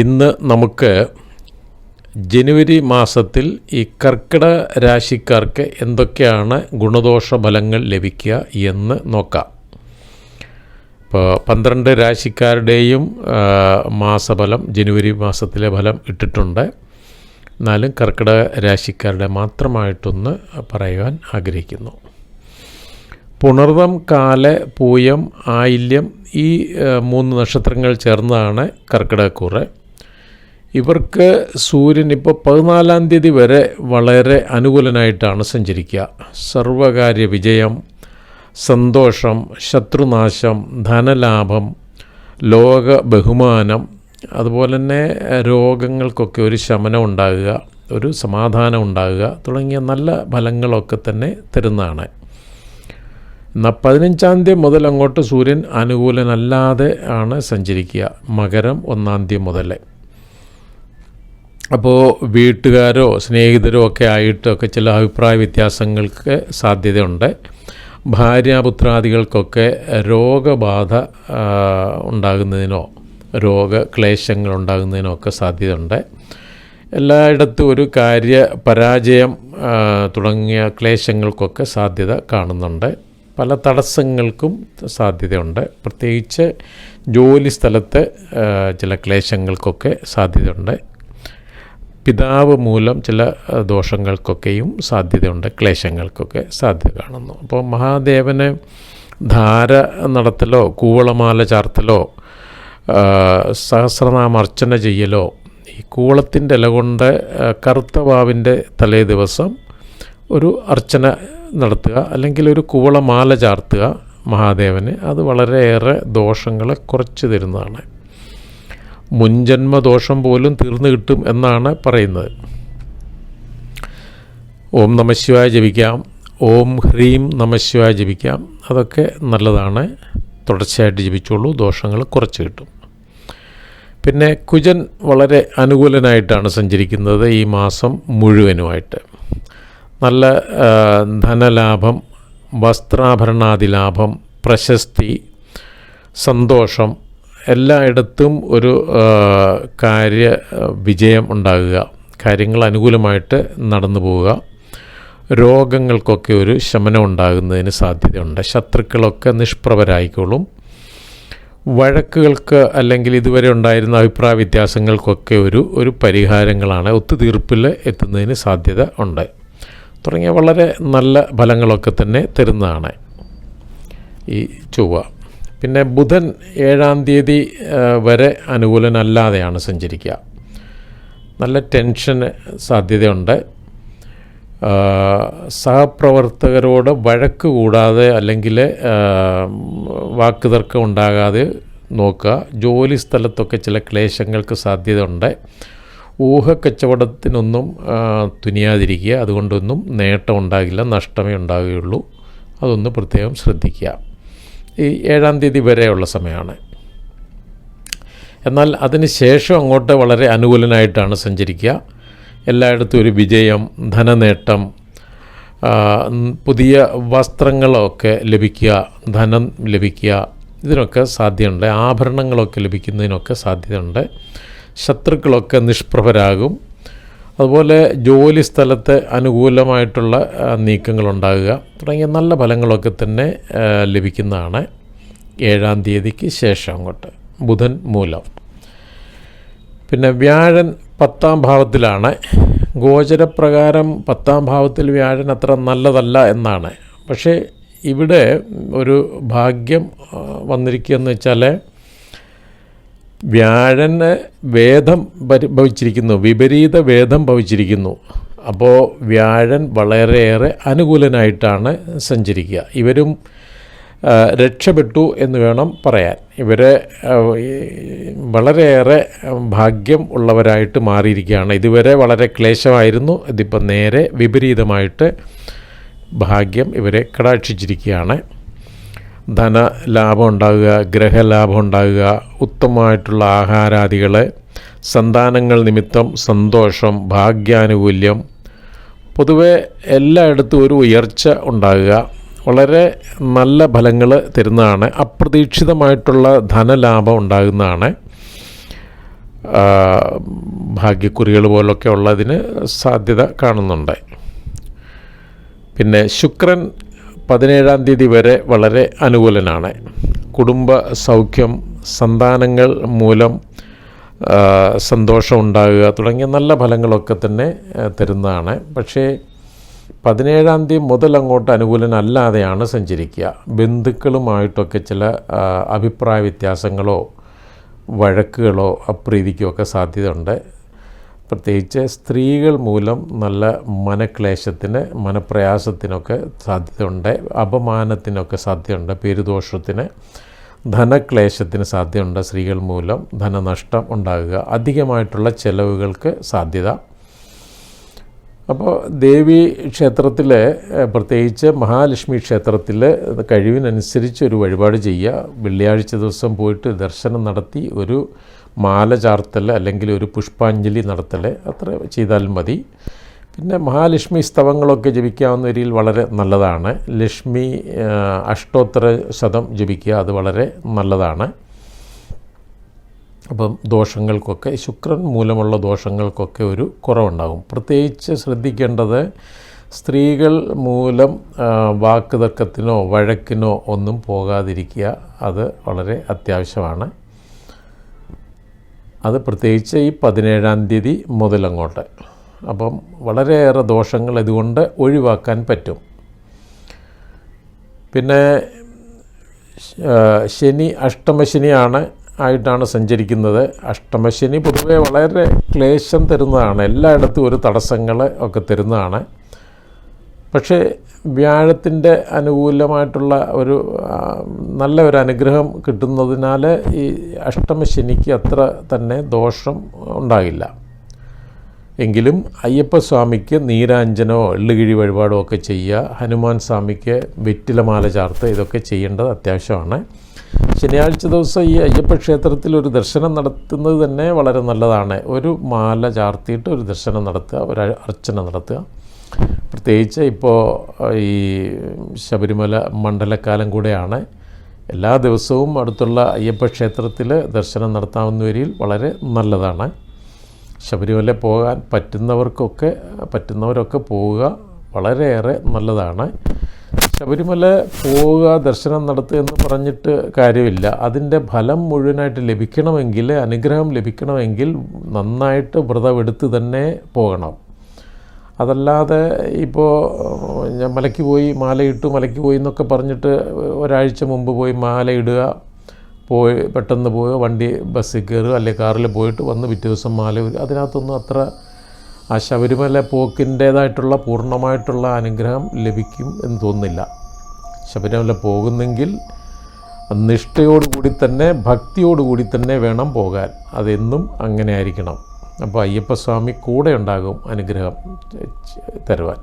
ഇന്ന് നമുക്ക് ജനുവരി മാസത്തിൽ ഈ കർക്കിടക രാശിക്കാർക്ക് എന്തൊക്കെയാണ് ഗുണദോഷ ഫലങ്ങൾ ലഭിക്കുക എന്ന് നോക്കാം. ഇപ്പോൾ പന്ത്രണ്ട് രാശിക്കാരുടെയും മാസഫലം ജനുവരി മാസത്തിലെ ഫലം ഇട്ടിട്ടുണ്ട്. എന്നാലും കർക്കിടക രാശിക്കാരുടെ മാത്രമായിട്ടൊന്ന് പറയുവാൻ ആഗ്രഹിക്കുന്നു. പുണർവം കാല പൂയം ആയില്യം ഈ മൂന്ന് നക്ഷത്രങ്ങൾ ചേർന്നതാണ് കർക്കിടകക്കൂറ് ഇവർക്ക് സൂര്യൻ ഇപ്പോൾ പതിനാലാം തീയതി വരെ വളരെ അനുകൂലനായിട്ടാണ് സഞ്ചരിക്കുക. സർവകാര്യ വിജയം സന്തോഷം ശത്രുനാശം ധനലാഭം ലോക ബഹുമാനം അതുപോലെ തന്നെ രോഗങ്ങൾക്കൊക്കെ ഒരു ശമനം ഉണ്ടാകുക ഒരു സമാധാനം ഉണ്ടാകുക തുടങ്ങിയ നല്ല ഫലങ്ങളൊക്കെ തന്നെ തരുന്നതാണ്. എന്നാൽ പതിനഞ്ചാം തീയതി മുതൽ അങ്ങോട്ട് സൂര്യൻ അനുകൂലനല്ലാതെ ആണ് സഞ്ചരിക്കുക. മകരം ഒന്നാം തീയതി മുതൽ. അപ്പോൾ വീട്ടുകാരോ സ്നേഹിതരോ ഒക്കെ ആയിട്ടൊക്കെ ചില അഭിപ്രായ വ്യത്യാസങ്ങൾക്ക് സാധ്യതയുണ്ട്. ഭാര്യാപുത്രാദികൾക്കൊക്കെ രോഗബാധ ഉണ്ടാകുന്നതിനോ രോഗക്ലേശങ്ങൾ ഉണ്ടാകുന്നതിനോ ഒക്കെ സാധ്യതയുണ്ട്. എല്ലായിടത്തും ഒരു കാര്യ പരാജയം തുടങ്ങിയ ക്ലേശങ്ങൾക്കൊക്കെ സാധ്യത കാണുന്നുണ്ട്. പല തടസ്സങ്ങൾക്കും സാധ്യതയുണ്ട്. പ്രത്യേകിച്ച് ജോലി സ്ഥലത്ത് ചില ക്ലേശങ്ങൾക്കൊക്കെ സാധ്യതയുണ്ട്. പിതാവ് മൂലം ചില ദോഷങ്ങൾക്കൊക്കെയും സാധ്യതയുണ്ട് ക്ലേശങ്ങൾക്കൊക്കെ സാധ്യത കാണുന്നു. അപ്പോൾ മഹാദേവനെ ധാര നടത്തലോ കൂവളമാല ചാർത്തലോ സഹസ്രനാമർച്ചന ചെയ്യലോ ഈ കൂവളത്തിന്റെ ഇല കൊണ്ട് കറുത്തവാവിന്റെ കറുത്ത വാവിന്റെ തലേ ദിവസം ഒരു അർച്ചന നടത്തുക അല്ലെങ്കിൽ ഒരു കൂവളമാല ചാർത്തുക മഹാദേവന്. അത് വളരെയേറെ ദോഷങ്ങളെ കുറച്ച് തരുന്നതാണ്. മുൻജന്മദോഷം പോലും തീർന്നു കിട്ടും എന്നാണ് പറയുന്നത്. ഓം നമശിവായ ജപിക്കാം. ഓം ഹ്രീം നമശിവായ ജപിക്കാം. അതൊക്കെ നല്ലതാണ്. തുടർച്ചയായിട്ട് ജപിച്ചോളൂ. ദോഷങ്ങൾ കുറച്ച് കിട്ടും. പിന്നെ കുജൻ വളരെ അനുകൂലനായിട്ടാണ് സഞ്ചരിക്കുന്നത് ഈ മാസം മുഴുവനുമായിട്ട്. നല്ല ധനലാഭം വസ്ത്രാഭരണാദി ലാഭം പ്രശസ്തി സന്തോഷം എല്ലായിടത്തും ഒരു കാര്യ വിജയം ഉണ്ടാകുക. കാര്യങ്ങൾ അനുകൂലമായിട്ട് നടന്നു പോവുക. രോഗങ്ങൾക്കൊക്കെ ഒരു ശമനം ഉണ്ടാകുന്നതിന് സാധ്യതയുണ്ട്. ശത്രുക്കളൊക്കെ നിഷ്പ്രഭരായിക്കോളും. വഴക്കുകൾക്ക് അല്ലെങ്കിൽ ഇതുവരെ ഉണ്ടായിരുന്ന അഭിപ്രായ വ്യത്യാസങ്ങൾക്കൊക്കെ ഒരു ഒരു പരിഹാരങ്ങളാണ് ഒത്തുതീർപ്പിൽ എത്തുന്നതിന് സാധ്യത ഉണ്ട്. തുടങ്ങിയ വളരെ നല്ല ഫലങ്ങളൊക്കെ തന്നെ തരുന്നതാണ് ഈ ചൊവ്വ. പിന്നെ ബുധൻ ഏഴാം തീയതി വരെ അനുകൂലനല്ലാതെയാണ് സഞ്ചരിക്കുക. നല്ല ടെൻഷന് സാധ്യതയുണ്ട്. സഹപ്രവർത്തകരോട് വഴക്ക് കൂടാതെ അല്ലെങ്കിൽ വാക്കുതർക്കം ഉണ്ടാകാതെ നോക്കുക. ജോലി സ്ഥലത്തൊക്കെ ചില ക്ലേശങ്ങൾക്ക് സാധ്യതയുണ്ട്. ഊഹക്കച്ചവടത്തിനൊന്നും തുനിയാതിരിക്കുക. അതുകൊണ്ടൊന്നും നേട്ടം ഉണ്ടാകില്ല നഷ്ടമേ ഉണ്ടാകുകയുള്ളൂ അതൊന്ന് പ്രത്യേകം ശ്രദ്ധിക്കുക. ഈ ഏഴാം തീയതി വരെയുള്ള സമയമാണ്. എന്നാൽ അതിന് ശേഷം അങ്ങോട്ട് വളരെ അനുകൂലനായിട്ടാണ് സഞ്ചരിക്കുക. എല്ലായിടത്തും ഒരു വിജയം ധനനേട്ടം പുതിയ വസ്ത്രങ്ങളൊക്കെ ലഭിക്കുക ധനം ലഭിക്കുക ഇതിനൊക്കെ സാധ്യതയുണ്ട്. ആഭരണങ്ങളൊക്കെ ലഭിക്കുന്നതിനൊക്കെ സാധ്യതയുണ്ട്. ശത്രുക്കളൊക്കെ നിഷ്പ്രഭരാകും. അതുപോലെ ജോലി സ്ഥലത്ത് അനുകൂലമായിട്ടുള്ള നീക്കങ്ങൾ നീക്കങ്ങളുണ്ടാകുക തുടങ്ങിയ നല്ല ഫലങ്ങളൊക്കെ തന്നെ ലഭിക്കുന്നതാണ് ഏഴാം തീയതിക്ക് ശേഷം അങ്ങോട്ട്. ബുധൻ മൂലം. പിന്നെ വ്യാഴൻ പത്താം ഭാവത്തിലാണ്. ഗോചരപ്രകാരം പത്താം ഭാവത്തിൽ വ്യാഴൻ അത്ര നല്ലതല്ല എന്നാണ്. പക്ഷേ ഇവിടെ ഒരു ഭാഗ്യം വന്നിരിക്കുകയെന്ന് വെച്ചാൽ വ്യാഴന് വേദം ഭവിച്ചിരിക്കുന്നു. വിപരീത വേദം ഭവിച്ചിരിക്കുന്നു. അപ്പോൾ വ്യാഴൻ വളരെയേറെ അനുകൂലനായിട്ടാണ് സഞ്ചരിക്കുക. ഇവരും രക്ഷപ്പെട്ടു എന്ന് വേണം പറയാൻ. ഇവരെ വളരെയേറെ ഭാഗ്യം ഉള്ളവരായിട്ട് മാറിയിരിക്കുകയാണ്. ഇതുവരെ വളരെ ക്ലേശമായിരുന്നു. ഇതിപ്പം നേരെ വിപരീതമായിട്ട് ഭാഗ്യം ഇവരെ കടാക്ഷിച്ചിരിക്കുകയാണ്. ധനലാഭം ഉണ്ടാകുക ഗ്രഹലാഭം ഉണ്ടാകുക ഉത്തമമായിട്ടുള്ള ആഹാരാദികൾ സന്താനങ്ങൾ നിമിത്തം സന്തോഷം ഭാഗ്യാനുകൂല്യം പൊതുവെ എല്ലായിടത്തും ഒരു ഉയർച്ച ഉണ്ടാകുക വളരെ നല്ല ഫലങ്ങൾ തരുന്നതാണ് അപ്രതീക്ഷിതമായിട്ടുള്ള ധനലാഭം ഉണ്ടാകുന്നതാണ്. ഭാഗ്യക്കുറികൾ പോലൊക്കെ ഉള്ളതിന് സാധ്യത കാണുന്നുണ്ട്. പിന്നെ ശുക്രൻ പതിനേഴാം തീയതി വരെ വളരെ അനുകൂലനാണ്. കുടുംബ സൗഖ്യം സന്താനങ്ങൾ മൂലം സന്തോഷം ഉണ്ടാകുക തുടങ്ങിയ നല്ല ഫലങ്ങളൊക്കെ തന്നെ തരുന്നതാണ്. പക്ഷേ പതിനേഴാം തീയതി മുതൽ അങ്ങോട്ട് അനുകൂലനല്ലാതെയാണ് സഞ്ചരിക്കുക. ബന്ധുക്കളുമായിട്ടൊക്കെ ചില അഭിപ്രായ വ്യത്യാസങ്ങളോ വഴക്കുകളോ അപ്രീതിക്കോ ഒക്കെ സാധ്യതയുണ്ട്. പ്രത്യേകിച്ച് സ്ത്രീകൾ മൂലം നല്ല മനക്ലേശത്തിന് മനപ്രയാസത്തിനൊക്കെ സാധ്യതയുണ്ട് അപമാനത്തിനൊക്കെ സാധ്യതയുണ്ട് പേരുദോഷത്തിന് ധനക്ലേശത്തിന് സാധ്യതയുണ്ട് സ്ത്രീകൾ മൂലം ധനനഷ്ടം ഉണ്ടാകുക അധികമായിട്ടുള്ള ചെലവുകൾക്ക് സാധ്യത. അപ്പോൾ ദേവി ക്ഷേത്രത്തിൽ പ്രത്യേകിച്ച് മഹാലക്ഷ്മി ക്ഷേത്രത്തിൽ കഴിവിനനുസരിച്ച് ഒരു വഴിപാട് ചെയ്യുക. വെള്ളിയാഴ്ച ദിവസം പോയിട്ട് ദർശനം നടത്തി ഒരു മാല ചാർത്തൽ അല്ലെങ്കിൽ ഒരു പുഷ്പാഞ്ജലി നടത്തൽ അത്ര ചെയ്താലും മതി. പിന്നെ മഹാലക്ഷ്മി സ്തവങ്ങളൊക്കെ ജപിക്കാവുന്ന രീതിയിൽ വളരെ നല്ലതാണ്. ലക്ഷ്മി അഷ്ടോത്തര ശതം ജപിക്കുക അത് വളരെ നല്ലതാണ്. അപ്പം ദോഷങ്ങൾക്കൊക്കെ ശുക്രൻ മൂലമുള്ള ദോഷങ്ങൾക്കൊക്കെ ഒരു കുറവുണ്ടാകും. പ്രത്യേകിച്ച് ശ്രദ്ധിക്കേണ്ടത് സ്ത്രീകൾ മൂലം വാക്കുതർക്കത്തിനോ വാക്ക് വഴക്കിനോ ഒന്നും പോകാതിരിക്കുക അത് വളരെ അത്യാവശ്യമാണ്. അത് പ്രത്യേകിച്ച് ഈ പതിനേഴാം തീയതി മുതലങ്ങോട്ട്. അപ്പം വളരെയേറെ ദോഷങ്ങൾ ഇതുകൊണ്ട് ഒഴിവാക്കാൻ പറ്റും. പിന്നെ ശനി അഷ്ടമശനിയാണ് ആയിട്ടാണ് സഞ്ചരിക്കുന്നത്. അഷ്ടമശനി പൊതുവേ വളരെ ക്ലേശം തരുന്നതാണ്. എല്ലായിടത്തും ഒരു തടസ്സങ്ങൾ ഒക്കെ തരുന്നതാണ്. പക്ഷേ വ്യാഴത്തിന്റെ അനുകൂലമായിട്ടുള്ള ഒരു നല്ല ഒരു അനുഗ്രഹം കിട്ടുന്നതിനാൽ ഈ അഷ്ടമശനിക്ക് അത്ര തന്നെ ദോഷം ഉണ്ടാകില്ല. എങ്കിലും അയ്യപ്പസ്വാമിക്ക് നീരാഞ്ജനോ എള്ളുകിഴി വഴിപാടോ ഒക്കെ ചെയ്യുക ഹനുമാൻ സ്വാമിക്ക് വെറ്റിലമാല ചാർത്ത് ഇതൊക്കെ ചെയ്യേണ്ടത് അത്യാവശ്യമാണ്. ശനിയാഴ്ച ദിവസം ഈ അയ്യപ്പ ക്ഷേത്രത്തിൽ ഒരു ദർശനം നടത്തുന്നത് തന്നെ വളരെ നല്ലതാണ്. ഒരു മാല ചാർത്തിയിട്ട് ഒരു ദർശനം നടത്തുക ഒരു അർച്ചന നടത്തുക. പ്രത്യേകിച്ച് ഇപ്പോൾ ഈ ശബരിമല മണ്ഡലക്കാലം കൂടെയാണ് എല്ലാ ദിവസവും അടുത്തുള്ള അയ്യപ്പ ക്ഷേത്രത്തിൽ ദർശനം നടത്താവുന്ന വരിയിൽ വളരെ നല്ലതാണ്. ശബരിമല പോകാൻ പറ്റുന്നവർക്കൊക്കെ പറ്റുന്നവരൊക്കെ പോവുക വളരെയേറെ നല്ലതാണ്. ശബരിമല പോവുക ദർശനം നടത്തുക എന്ന് പറഞ്ഞിട്ട് കാര്യമില്ല. അതിന്റെ ഫലം മുഴുവനായിട്ട് ലഭിക്കണമെങ്കിൽ അനുഗ്രഹം ലഭിക്കണമെങ്കിൽ നന്നായിട്ട് വ്രതമെടുത്ത് തന്നെ പോകണം. അതല്ലാതെ ഇപ്പോൾ ഞാൻ മലയ്ക്ക് പോയി മാലയിട്ടു മലയ്ക്ക് പോയി എന്നൊക്കെ പറഞ്ഞിട്ട് ഒരാഴ്ച മുമ്പ് പോയി മാലയിടുക പോയി പെട്ടെന്ന് പോയി വണ്ടി ബസ്സിൽ കയറുക അല്ലെങ്കിൽ കാറിൽ പോയിട്ട് വന്ന് പിറ്റേ ദിവസം മാല അതിനകത്തൊന്നും അത്ര ആ ശബരിമല പോക്കിന്റേതായിട്ടുള്ള പൂർണമായിട്ടുള്ള അനുഗ്രഹം ലഭിക്കും എന്ന് തോന്നുന്നില്ല. ശബരിമല പോകുന്നെങ്കിൽ നിഷ്ഠയോടുകൂടി തന്നെ ഭക്തിയോടുകൂടി തന്നെ വേണം പോകാൻ. അതെന്നും അങ്ങനെ ആയിരിക്കണം അപ്പോൾ അയ്യപ്പസ്വാമി കൂടെ ഉണ്ടാകും അനുഗ്രഹം തരുവാൻ.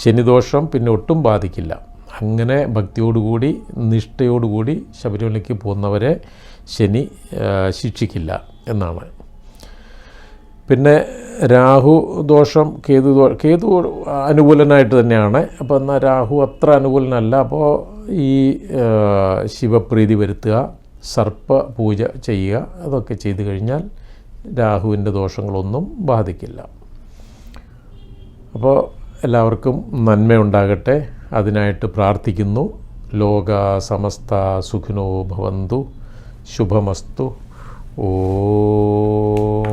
ശനിദോഷം പിന്നെ ഒട്ടും ബാധിക്കില്ല. അങ്ങനെ ഭക്തിയോടുകൂടി നിഷ്ഠയോടുകൂടി ശബരിമലയ്ക്ക് പോകുന്നവരെ ശനി ശിക്ഷിക്കില്ല എന്നാണ്. പിന്നെ രാഹു ദോഷം കേതു ദോ കേതു അനുകൂലനായിട്ട് തന്നെയാണ്. അപ്പോൾ എന്നാൽ രാഹു അത്ര അനുകൂലനല്ല. അപ്പോൾ ഈ ശിവപ്രീതി വരുത്തുക സർപ്പ പൂജ ചെയ്യുക അതൊക്കെ ചെയ്തു കഴിഞ്ഞാൽ രാഹുവിന്റെ ദോഷങ്ങളൊന്നും ബാധിക്കില്ല. അപ്പോൾ എല്ലാവർക്കും നന്മയുണ്ടാകട്ടെ. അതിനായിട്ട് പ്രാർത്ഥിക്കുന്നു. ലോക സമസ്ത സുഖിനോ ഭവന്തു. ശുഭമസ്തു. ഓം.